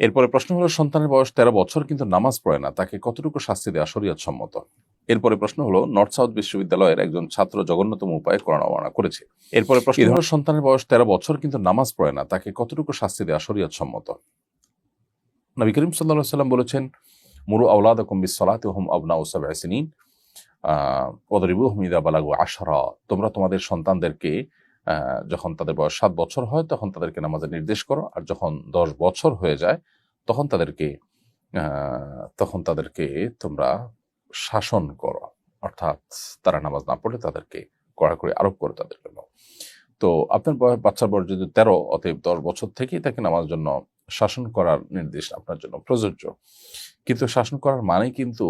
এরপরে প্রশ্ন হলো সন্তানের বয়স তেরো বছর কিন্তু নামাজ পড়ে না। তাকে কতটুকু শাস্তি দেওয়া শরীয়ত সম্মত এরপরে প্রশ্ন হলো নর্থ সাউথ বিশ্ববিদ্যালয়ের একজন ছাত্র জঘন্যতম উপায়ে অবমাননা করেছে। এরপরে প্রশ্ন হলো সন্তানের বয়স তেরো বছর কিন্তু নামাজ পড়ে না। তাকে কতটুকু শাস্তি দেওয়া শরীয়ত সম্মত নবী করিম সাল্লাহ সাল্লাম বলেছেন মুরু আউলাদ কুম্বি সলাত হুম আবনা ওসাবিন ওদরিবু হুমিদা বালাগু আশরা। তোমরা তোমাদের সন্তানদেরকে আহ, যখন তাদের বয়স সাত বছর হয়, তখন তাদেরকে নামাজের নির্দেশ করো। আর যখন দশ বছর হয়ে যায়, তখন তাদেরকে তখন তাদেরকে তোমরা শাসন করো। অর্থাৎ তারা নামাজ না পড়লে তাদেরকে কড়াকড়ি আরোপ করো তাদের জন্য। তো আপনার বয়স, বাচ্চার বয়স যদি তেরো, অতএব দশ বছর থেকেই তাকে নামাজ জন্য শাসন করার নির্দেশ আপনার জন্য প্রযোজ্য। কিন্তু শাসন করার মানে কিন্তু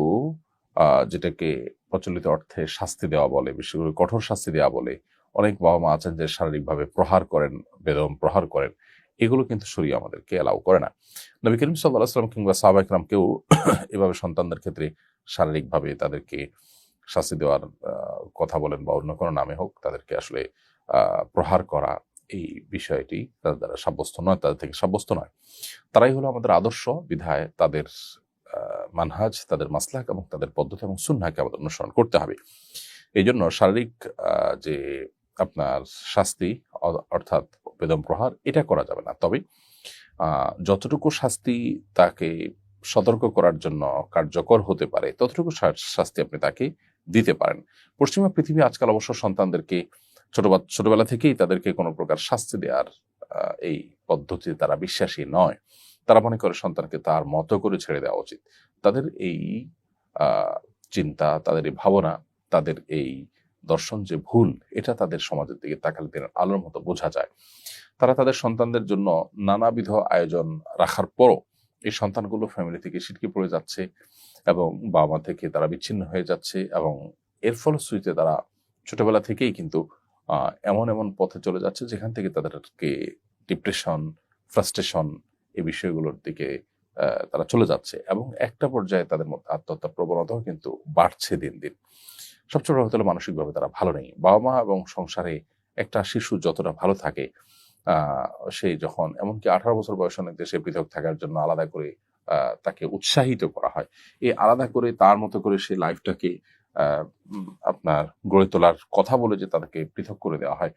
যেটাকে প্রচলিত অর্থে শাস্তি দেওয়া বলে, বিশেষ করে কঠোর শাস্তি দেওয়া বলে অনেক বাবা মা আছেন যে শারীরিকভাবে প্রহার করেন, বেদম প্রহার করেন। এগুলো কিন্তু শরীর আমাদেরকে এলাও করে না। নবী করিম সাল্লাহ সাল্লাম কিংবা কেউ এভাবে সন্তানদের ক্ষেত্রে শারীরিকভাবে তাদেরকে শাস্তি দেওয়ার কথা বলেন বা অন্য কোনো নামে হোক, তাদেরকে আসলে প্রহার করা এই বিষয়টি তাদের দ্বারা সাব্যস্ত নয়, তাদের থেকে সাব্যস্ত নয়। তারাই হলো আমাদের আদর্শ বিধায় তাদের মানহাজ, তাদের মাসলাক এবং তাদের পদ্ধতি এবং সুন্নাকে আমাদের অনুসরণ করতে হবে। এই জন্য শারীরিক যে আপনার শাস্তি অর্থাৎ বেদম প্রহার, এটা করা যাবে না। তবে যতটুকু শাস্তি তাকে সতর্ক করার জন্য কার্যকর হতে পারে, ততটুকু শাস্তি আপনি তাকে দিতে পারেন। পশ্চিমা পৃথিবী আজকাল অবশ্য সন্তানদেরকে ছোট ছোটবেলা থেকেই তাদেরকে কোনো প্রকার শাস্তি দেওয়ার এই পদ্ধতি তারা বিশ্বাসী নয়। তারা মনে করে সন্তানকে তার মতো করে ছেড়ে দেওয়া উচিত। তাদের এই চিন্তা, তাদের এই ভাবনা, তাদের এই দর্শন যে ভুল, এটা তাদের সমাজের দিকে তাকালে দিনের আলোর মতো বোঝা যায়। তারা তাদের সন্তানদের জন্য নানাবিধ আয়োজন রাখার পরও এই সন্তানগুলো ফ্যামিলি থেকে ছিটকে পড়ে যাচ্ছে এবং বাবা মা থেকে তারা বিচ্ছিন্ন হয়ে যাচ্ছে এবং এর ফলশ্রুতিতে তারা ছোটবেলা থেকেই কিন্তু এমন এমন পথে চলে যাচ্ছে যেখান থেকে তাদেরকে ডিপ্রেশন ফ্রাস্ট্রেশন এই বিষয়গুলোর দিকে তারা চলে যাচ্ছে এবং একটা পর্যায়ে তাদের মধ্যে আত্মহত্যার প্রবণতাও কিন্তু বাড়ছে দিন দিন। সবচেয়ে বড় হলো মানসিকভাবে তারা ভালো নেই। বাবা মা এবং সংসারে একটা শিশু যতটা ভালো থাকে আহ, সে যখন এমনকি আঠারো বছর বয়সের দেশে পৃথক থাকার জন্য আলাদা করে তাকে উৎসাহিত করা হয়। এই আলাদা করে তার মতো করে সে লাইফটাকে আপনার গড়ে তোলার কথা বলে যে তাদেরকে পৃথক করে দেওয়া হয়।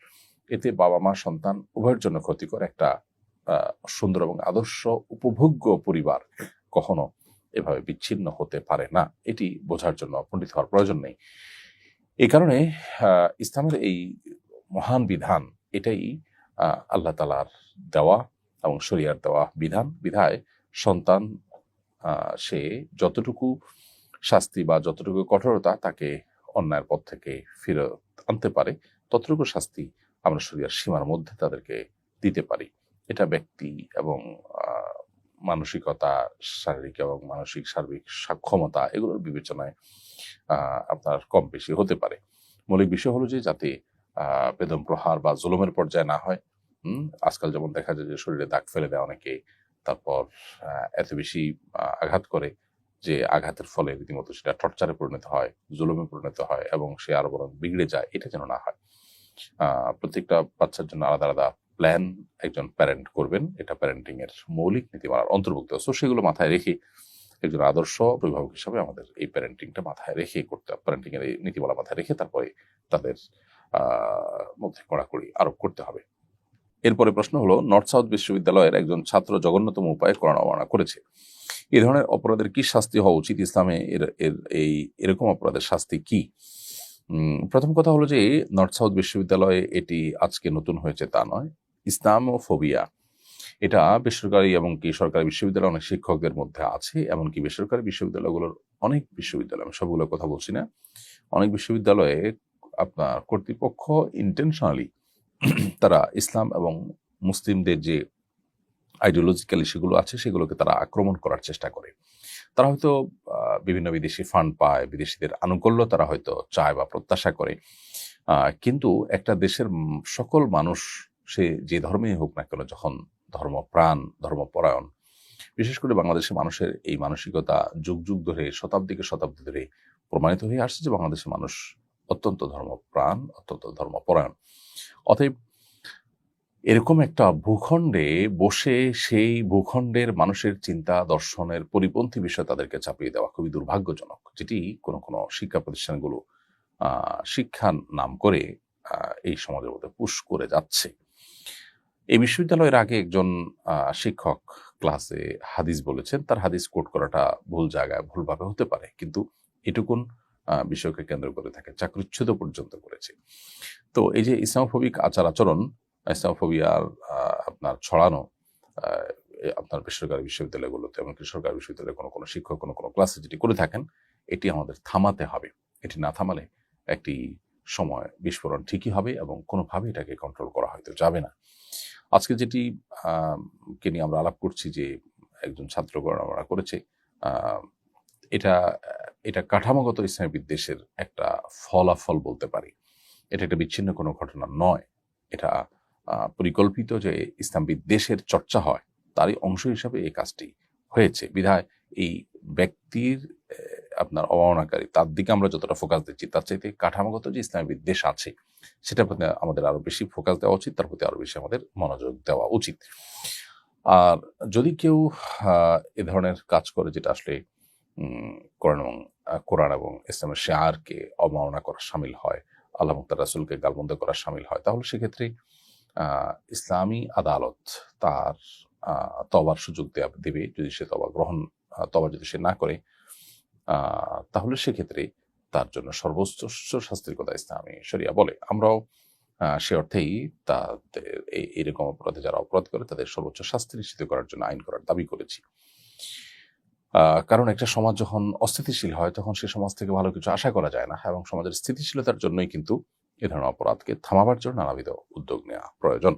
এতে বাবা মা সন্তান উভয়ের জন্য ক্ষতিকর একটা সুন্দর এবং আদর্শ উপভোগ্য পরিবার কখনো এভাবে বিচ্ছিন্ন হতে পারে না। এটি বোঝার জন্য পণ্ডিত হওয়ার প্রয়োজন নেই। এই কারণে ইসলামের এই মহান বিধান, এটাই আল্লাহ তালার দেওয়া এবং শরিয়ার দেওয়া বিধান, বিধায় সন্তান সে যতটুকু শাস্তি বা যতটুকু কঠোরতা তাকে অন্যায়ের পথ থেকে ফিরত আনতে পারে, ততটুকু শাস্তি আমরা শরিয়ার সীমার মধ্যে তাদেরকে দিতে পারি। এটা ব্যক্তি এবং মানসিকতা, শারীরিক এবং মানসিক সার্বিক সক্ষমতা এগুলোর বিবেচনায় আপনার কম বেশি হতে পারে। মৌলিক বিষয় হলো যে যাতে বেদম প্রহার বা জুলুমের পর্যায়ে না হয় আজকাল যেমন দেখা যায় যে শরীরে দাগ ফেলে দেয় অনেকে, তারপর এত বেশি আঘাত করে যে আঘাতের ফলে রীতিমতো সেটা টর্চারে পরিণত হয়, জুলুমে পরিণত হয় এবং সে আরও বরং বিগড়ে যায়, এটা যেন না হয়। প্রত্যেকটা বাচ্চার জন্য আলাদা আলাদা প্ল্যান একজন প্যারেন্ট করবেন, এটা প্যারেন্টিং এর মৌলিক নীতিমালার অন্তর্ভুক্ত। সো সেগুলো মাথায় রেখে একজন আদর্শ অভিভাবক হিসাবে আমাদের এই প্যারেন্টিংটা মাথায় রেখে করতে প্যারেন্টিং এর এই নীতিমালা মাথায় রেখে তারপরে তাদের মধ্যে কড়াকড়ি আরোপ করতে হবে। এরপরে প্রশ্ন হলো নর্থ সাউথ বিশ্ববিদ্যালয়ের একজন ছাত্র জঘন্যতম উপায়ে কোরআন অবমাননা করেছে। এ ধরনের অপরাধের কি শাস্তি হওয়া উচিত ইসলামে? এর এর, এই, এরকম অপরাধের শাস্তি কি? প্রথম কথা হলো যে নর্থ সাউথ বিশ্ববিদ্যালয়ে এটি আজকে নতুন হয়েছে তা নয়। ইসলামোফোবিয়া। এটা বেসরকারি এবং সরকারি বিশ্ববিদ্যালয় অনেক শিক্ষকদের মধ্যে আছে, এমনকি বেসরকারি বিশ্ববিদ্যালয়গুলোর অনেক বিশ্ববিদ্যালয়, আমি সবগুলো কথা বলছি না। অনেক বিশ্ববিদ্যালয়ে আপনার কর্তৃপক্ষ ইন্টেনশনালি তারা ইসলাম এবং মুসলিমদের যে আইডিওলজিক্যাল ইস্যুগুলো আছে, সেগুলোকে তারা আক্রমণ করার চেষ্টা করে। তারা হয়তো বিভিন্ন বিদেশি ফান্ড পায়, বিদেশিদের আনুকূল্য তারা হয়তো চায় বা প্রত্যাশা করে। কিন্তু একটা দেশের সকল মানুষ সে যে ধর্মেই হোক না কেন, যখন ধর্মপ্রাণ ধর্মপরায়ণ বিশেষ করে বাংলাদেশের মানুষের এই মানসিকতা যুগ যুগ ধরে, শতাব্দীকে শতাব্দী ধরে প্রমাণিত হয়ে আসছে যে বাংলাদেশের মানুষ অত্যন্ত ধর্মপ্রাণ অত্যন্ত ধর্মপরায়ণ অতএব এরকম একটা ভূখণ্ডে বসে সেই ভূখণ্ডের মানুষের চিন্তা, দর্শনের পরিপন্থী বিষয় তাদেরকে চাপিয়ে দেওয়া খুবই দুর্ভাগ্যজনক, যেটি কোনো কোনো শিক্ষা প্রতিষ্ঠানগুলো শিক্ষার নাম করে এই সমাজের মধ্যে পুশ করে যাচ্ছে। এই বিশ্ববিদ্যালয়ের আগে একজন শিক্ষক ক্লাসে হাদিস বলেছেন, তার হাদিস কোট করাটা ভুল জায়গায় ভুলভাবে হতে পারে। কিন্তু এটুকুন বিষয়কে কেন্দ্র করে থাকে চাকরিচ্ছুদ পর্যন্ত করেছে। তো এই যে ইসলামোফোবিক আচার আচরণ, ইসলামোফোবিয়ার আপনার ছড়ানো আপনার বেসরকারি বিশ্ববিদ্যালয়গুলোতে এমনকি সরকারি বিশ্ববিদ্যালয়ে কোনো কোনো শিক্ষক, কোনো কোনো ক্লাসে যেটি করে থাকেন, এটি আমাদের থামাতে হবে। এটি না থামালে একটি সময় বিস্ফোরণ ঠিকই হবে এবং কোনোভাবে এটাকে কন্ট্রোল করা হয়তো যাবে না। আজকে যেটি কে নিয়ে আমরা আলাপ করছি যে একজন ছাত্র গণনা করেছে এটা এটা কাঠামোগত ইসলামী বিদ্বেষের একটা ফলাফল বলতে পারি। এটা একটা বিচ্ছিন্ন কোনো ঘটনা নয়। এটা পরিকল্পিত যে ইসলাম বিদ্বেষের চর্চা হয়, তারই অংশ হিসাবে এই কাজটি হয়েছে। বিধায় এই ব্যক্তির আপনার অবমাননাকারী। তার দিকে আমরা যতটা ফোকাস দিচ্ছি, তার চাইতে কাঠামোগত যে ইসলামী বিদ্বেষ আছে, সেটার প্রতি আমাদের আরও বেশি ফোকাস দেওয়া উচিত, তার প্রতি আরও বেশি আমাদের মনোযোগ দেওয়া উচিত। আর যদি কেউ এ ধরনের কাজ করে যেটা আসলে কোরআন এবং কোরআন এবং ইসলামের শেয়ারকে অবমাননা করা সামিল হয়, আল্লাহ মুক্তার রাসুলকে গালবন্ধ করা সামিল হয়, তাহলে সেক্ষেত্রে ইসলামী আদালত তার তবার সুযোগ দেয়া, দেবে যদি সে তবা গ্রহণ তবা যদি সে না করে তাহলে সেক্ষেত্রে তার জন্য সর্বোচ্চ শাস্তির কথা ইসলামী শরিয়া বলে। আমরাও সে অর্থেই তাদের এইরকম অপরাধে যারা অপরাধ করে, তাদের সর্বোচ্চ শাস্তি নিশ্চিত করার জন্য আইন করার দাবি করেছি। কারণ একটা সমাজ যখন অস্থিতিশীল হয়, তখন সে সমাজ থেকে ভালো কিছু আশা করা যায় না এবং সমাজের স্থিতিশীলতার জন্যই কিন্তু এ ধরনের অপরাধকে থামাবার জন্য নানাবিধ উদ্যোগ নেওয়া প্রয়োজন।